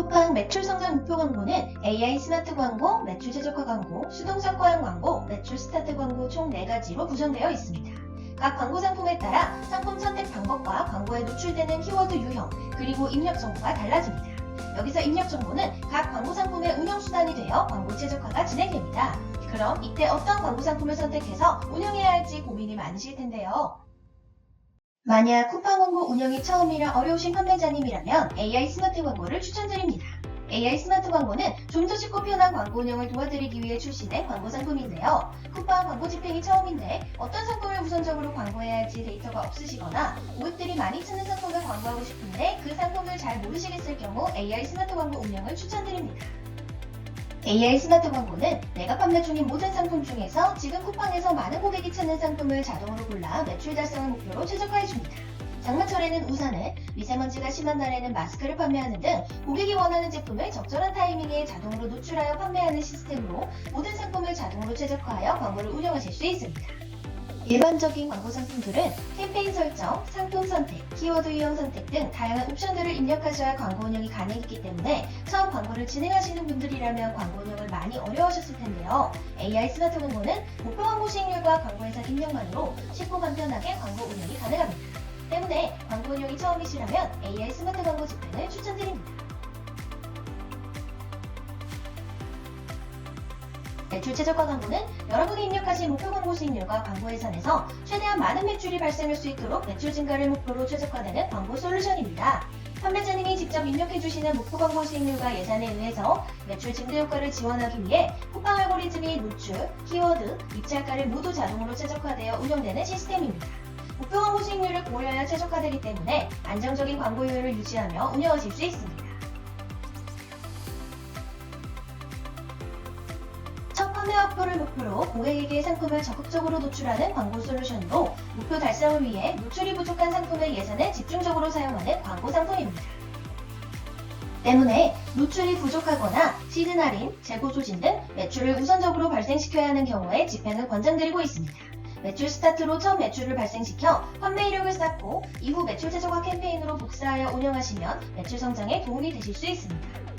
쿠팡 매출 성장 목표 광고는 AI 스마트 광고, 매출 최적화 광고, 수동적 과형 광고, 매출 스타트 광고 총 4가지로 구성되어 있습니다. 각 광고 상품에 따라 상품 선택 방법과 광고에 노출되는 키워드 유형, 그리고 입력 정보가 달라집니다. 여기서 입력 정보는 각 광고 상품의 운영 수단이 되어 광고 최적화가 진행됩니다. 그럼 이때 어떤 광고 상품을 선택해서 운영해야 할지 고민이 많으실 텐데요. 만약 쿠팡 광고 운영이 처음이라 어려우신 판매자님이라면 AI 스마트 광고를 추천드립니다. AI 스마트 광고는 좀 더 쉽고 편한 광고 운영을 도와드리기 위해 출시된 광고 상품인데요. 쿠팡 광고 집행이 처음인데 어떤 상품을 우선적으로 광고해야 할지 데이터가 없으시거나 고객들이 많이 찾는 상품을 광고하고 싶은데 그 상품을 잘 모르시겠을 경우 AI 스마트 광고 운영을 추천드립니다. AI 스마트 광고는 내가 판매 중인 모든 상품 중에서 지금 쿠팡에서 많은 고객이 찾는 상품을 자동으로 골라 매출 달성을 목표로 최적화해줍니다. 장마철에는 우산을, 미세먼지가 심한 날에는 마스크를 판매하는 등 고객이 원하는 제품을 적절한 타이밍에 자동으로 노출하여 판매하는 시스템으로 모든 상품을 자동으로 최적화하여 광고를 운영하실 수 있습니다. 일반적인 광고 상품들은 캠페인 설정, 상품 선택, 키워드 유형 선택 등 다양한 옵션들을 입력하셔야 광고 운영이 가능했기 때문에 처음 광고를 진행하시는 분들이라면 광고 운영을 많이 어려워하셨을 텐데요. AI 스마트 광고는 목표 광고 수익률과 광고 예산 입력만으로 쉽고 간편하게 광고 운영이 가능합니다. 때문에 광고 운영이 처음이시라면 AI 스마트 광고 집행을 추천드립니다. 매출 최저가 광고는 여러분이 입력하신 목표 광고 수익률과 광고 예산에서 최대한 많은 매출이 발생할 수 있도록 매출 증가를 목표로 최적화되는 광고 솔루션입니다. 판매자님이 직접 입력해주시는 목표 광고 수익률과 예산에 의해서 매출 증대 효과를 지원하기 위해 쿠팡 알고리즘이 노출, 키워드, 입찰가를 모두 자동으로 최적화되어 운영되는 시스템입니다. 목표 광고 수익률을 고려하여 최적화되기 때문에 안정적인 광고효율을 유지하며 운영하실 수 있습니다. 첫 판매 확보를 목표로 고객에게 상품을 적극적으로 노출하는 광고 솔루션으로 목표 달성을 위해 노출이 부족한 상품의 예산을 집중적으로 사용하는 광고 상품입니다. 때문에 노출이 부족하거나 시즌 할인, 재고 소진 등 매출을 우선적으로 발생시켜야 하는 경우에 집행을 권장드리고 있습니다. 매출 스타트로 첫 매출을 발생시켜 판매 이력을 쌓고 이후 매출 최저화 캠페인으로 복사하여 운영하시면 매출 성장에 도움이 되실 수 있습니다.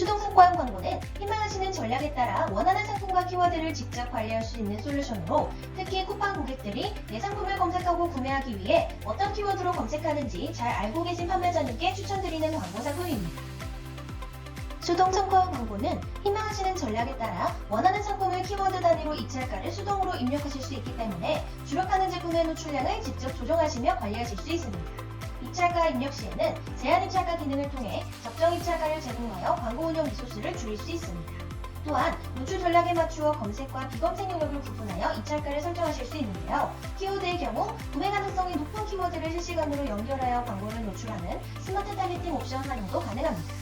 수동성 과형 광고는 희망하시는 전략에 따라 원하는 상품과 키워드를 직접 관리할 수 있는 솔루션으로 특히 쿠팡 고객들이 내 상품을 검색하고 구매하기 위해 어떤 키워드로 검색하는지 잘 알고 계신 판매자님께 추천드리는 광고 상품입니다. 수동 성과형 광고는 희망하시는 전략에 따라 원하는 상품을 키워드 단위로 입찰가를 수동으로 입력하실 수 있기 때문에 주력하는 제품의 노출량을 직접 조정하시며 관리하실 수 있습니다. 입찰가 입력 시에는 제한 입찰가 기능을 통해 적정 입찰가를 제공하여 광고 운영 리소스를 줄일 수 있습니다. 또한 노출 전략에 맞추어 검색과 비검색 영역을 구분하여 입찰가를 설정하실 수 있는데요. 키워드의 경우 구매 가능성이 높은 키워드를 실시간으로 연결하여 광고를 노출하는 스마트 타겟팅 옵션 활용도 가능합니다.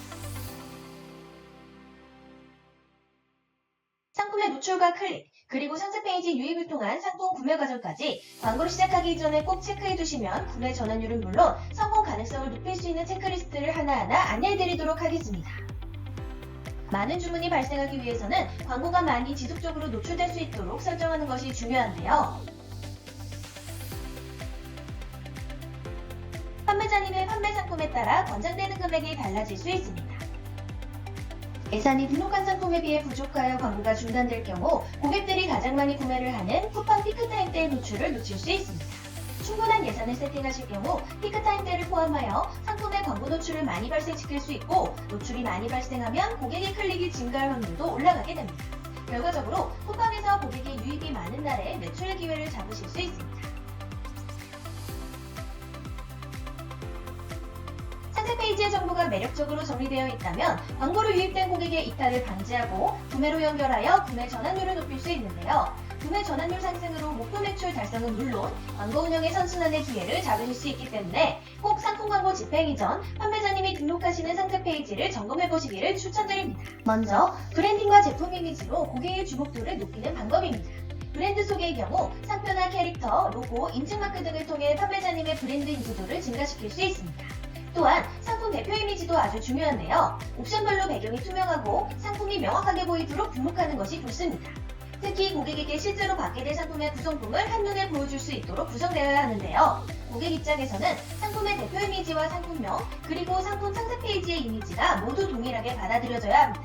상품의 노출과 클릭, 그리고 상세 페이지 유입을 통한 상품 구매 과정까지 광고를 시작하기 전에 꼭 체크해 두시면 구매 전환율은 물론 가능성을 높일 수 있는 체크리스트를 하나하나 안내해 드리도록 하겠습니다. 많은 주문이 발생하기 위해서는 광고가 많이 지속적으로 노출될 수 있도록 설정하는 것이 중요한데요. 판매자님의 판매 상품에 따라 권장되는 금액이 달라질 수 있습니다. 예산이 등록한 상품에 비해 부족하여 광고가 중단될 경우 고객들이 가장 많이 구매를 하는 쿠팡 피크타임 때의 노출을 놓칠 수 있습니다. 충분한 예산을 세팅하실 경우 피크타임 때를 포함하여 상품의 광고 노출을 많이 발생시킬 수 있고 노출이 많이 발생하면 고객의 클릭이 증가할 확률도 올라가게 됩니다. 결과적으로 쿠팡에서 고객의 유입이 많은 날에 매출 기회를 잡으실 수 있습니다. 페이지의 정보가 매력적으로 정리되어 있다면 광고로 유입된 고객의 이탈을 방지하고 구매로 연결하여 구매 전환율을 높일 수 있는데요. 구매 전환율 상승으로 목표 매출 달성은 물론 광고 운영의 선순환의 기회를 잡으실 수 있기 때문에 꼭 상품 광고 집행 이전 판매자님이 등록하시는 상세 페이지를 점검해 보시기를 추천드립니다. 먼저 브랜딩과 제품 이미지로 고객의 주목도를 높이는 방법입니다. 브랜드 소개의 경우 상표나 캐릭터, 로고, 인증마크 등을 통해 판매자님의 브랜드 인지도를 증가시킬 수 있습니다. 또한 상품 대표 이미지도 아주 중요한데요. 옵션별로 배경이 투명하고 상품이 명확하게 보이도록 등록하는 것이 좋습니다. 특히 고객에게 실제로 받게 될 상품의 구성품을 한눈에 보여줄 수 있도록 구성되어야 하는데요. 고객 입장에서는 상품의 대표 이미지와 상품명, 그리고 상품 상세 페이지의 이미지가 모두 동일하게 받아들여져야 합니다.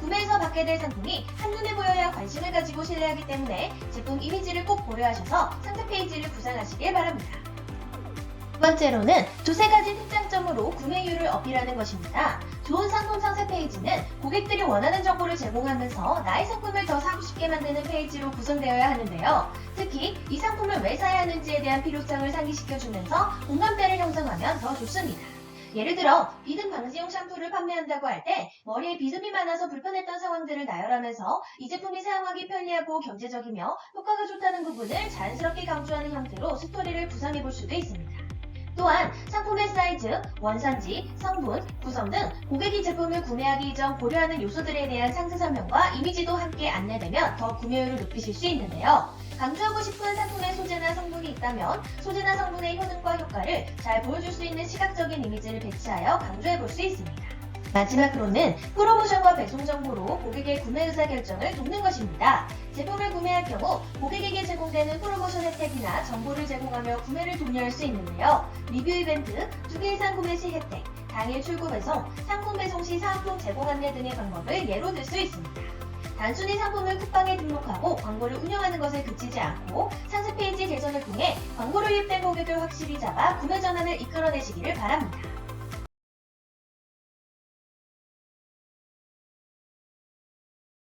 구매에서 받게 될 상품이 한눈에 보여야 관심을 가지고 신뢰하기 때문에 제품 이미지를 꼭 고려하셔서 상세 페이지를 구상하시길 바랍니다. 두 번째로는 두세 가지 특장점으로 구매율을 어필하는 것입니다. 좋은 상품 상세 페이지는 고객들이 원하는 정보를 제공하면서 나의 상품을 더 사고 싶게 만드는 페이지로 구성되어야 하는데요. 특히 이 상품을 왜 사야 하는지에 대한 필요성을 상기시켜주면서 공감대를 형성하면 더 좋습니다. 예를 들어 비듬 방지용 샴푸를 판매한다고 할 때 머리에 비듬이 많아서 불편했던 상황들을 나열하면서 이 제품이 사용하기 편리하고 경제적이며 효과가 좋다는 부분을 자연스럽게 강조하는 형태로 스토리를 구성해 볼 수도 있습니다. 또한 상품의 사이즈, 원산지, 성분, 구성 등 고객이 제품을 구매하기 이전 고려하는 요소들에 대한 상세 설명과 이미지도 함께 안내되면 더 구매율을 높이실 수 있는데요. 강조하고 싶은 상품의 소재나 성분이 있다면 소재나 성분의 효능과 효과를 잘 보여줄 수 있는 시각적인 이미지를 배치하여 강조해 볼 수 있습니다. 마지막으로는 프로모션과 배송 정보로 고객의 구매 의사 결정을 돕는 것입니다. 제품을 구매할 경우 고객에게 제공되는 프로모션 혜택이나 정보를 제공하며 구매를 독려할 수 있는데요. 리뷰 이벤트, 두 개 이상 구매 시 혜택, 당일 출고 배송, 상품 배송 시 사은품 제공 안내 등의 방법을 예로 들 수 있습니다. 단순히 상품을 쿠팡에 등록하고 광고를 운영하는 것에 그치지 않고 상세 페이지 개선을 통해 광고를 유입된 고객을 확실히 잡아 구매 전환을 이끌어내시기를 바랍니다.